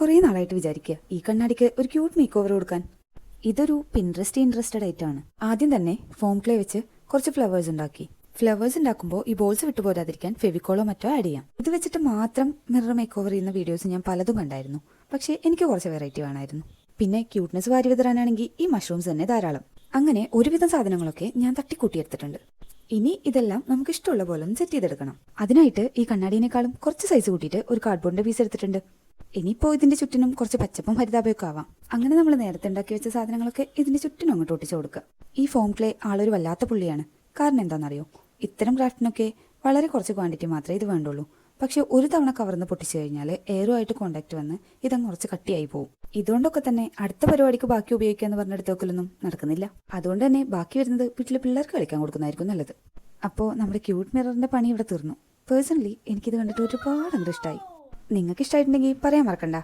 കുറേ നാളായിട്ട് വിചാരിക്കുക ഈ കണ്ണാടിക്ക് ഒരു ക്യൂട്ട് മേക്ക് ഓവർ കൊടുക്കാൻ. ഇതൊരു പിൻട്രസ്റ്റ് ഇൻട്രസ്റ്റഡ് ആണ്. ആദ്യം തന്നെ ഫോം ക്ലേ വെച്ച് കുറച്ച് ഫ്ലവേഴ്സ് ഉണ്ടാക്കി. ഫ്ലവേഴ്സ് ഉണ്ടാക്കുമ്പോൾ ഈ ബോൾസ് വിട്ടു പോരാതിരിക്കാൻ ഫെവിക്കോളോ മറ്റോ ആഡ് ചെയ്യാം. ഇത് വെച്ചിട്ട് മാത്രം മിറർ മേക്ക് ഓവർ ചെയ്യുന്ന വീഡിയോസ് ഞാൻ പലതും കണ്ടായിരുന്നു. പക്ഷേ എനിക്ക് കുറച്ച് വെറൈറ്റി വേണമായിരുന്നു. പിന്നെ ക്യൂട്ട്നെസ് വാരി വിതറാനാണെങ്കിൽ ഈ മഷ്റൂംസ് തന്നെ ധാരാളം. അങ്ങനെ ഒരുവിധം സാധനങ്ങളൊക്കെ ഞാൻ തട്ടിക്കൂട്ടിയെടുത്തിട്ടുണ്ട്. ഇനി ഇതെല്ലാം നമുക്ക് ഇഷ്ടമുള്ള പോലെ ഒന്ന് സെറ്റ് ചെയ്തെടുക്കണം. അതിനായിട്ട് ഈ കണ്ണാടിനേക്കാളും കുറച്ച് സൈസ് കൂട്ടിയിട്ട് ഒരു കാർഡ്ബോർഡിന്റെ പീസ് എടുത്തിട്ടുണ്ട്. ഇനിയിപ്പോ ഇതിന്റെ ചുറ്റിനും കുറച്ച് പച്ചപ്പും ഹരിതാപയൊക്കെ ആവാം. അങ്ങനെ നമ്മൾ നേരത്തെ ഉണ്ടാക്കി വെച്ച സാധനങ്ങളൊക്കെ ഇതിന്റെ ചുറ്റിനും അങ്ങോട്ട് ഒട്ടിച്ചു കൊടുക്കുക. ഈ ഫോം ക്ലേ ആളൊരു വല്ലാത്ത പുള്ളിയാണ്. കാരണം എന്താണെന്നറിയോ ഇത്തരം ക്രാഫ്റ്റിനൊക്കെ വളരെ കുറച്ച് ക്വാണ്ടിറ്റി മാത്രമേ ഇത് വേണ്ടുള്ളൂ. പക്ഷെ ഒരു തവണ കവർന്ന് പൊട്ടിച്ചു കഴിഞ്ഞാൽ എയറുമായിട്ട് കോണ്ടാക്ട് വന്ന് ഇതങ്ങ് കുറച്ച് കട്ടിയായി പോകും ഇതുകൊണ്ടൊക്കെ തന്നെ അടുത്ത പരിപാടിക്ക് ബാക്കി ഉപയോഗിക്കാന്ന് പറഞ്ഞെടുത്ത് വെക്കലൊന്നും നടക്കുന്നില്ല. അതുകൊണ്ട് തന്നെ ബാക്കി വരുന്നത് വീട്ടിലെ പിള്ളേർക്ക് കളിക്കാൻ കൊടുക്കുന്നതായിരിക്കും നല്ലത്. അപ്പോൾ നമ്മുടെ ക്യൂട്ട് മിററിന്റെ പണി ഇവിടെ തീർന്നു. പേഴ്സണലി എനിക്കിത് കണ്ടിട്ട് ഒരുപാട് അങ്ങോട്ട് ഇഷ്ടമായി നിങ്ങൾക്ക് ഇഷ്ടമായിട്ടുണ്ടെങ്കിൽ പറയാൻ മറക്കണ്ട.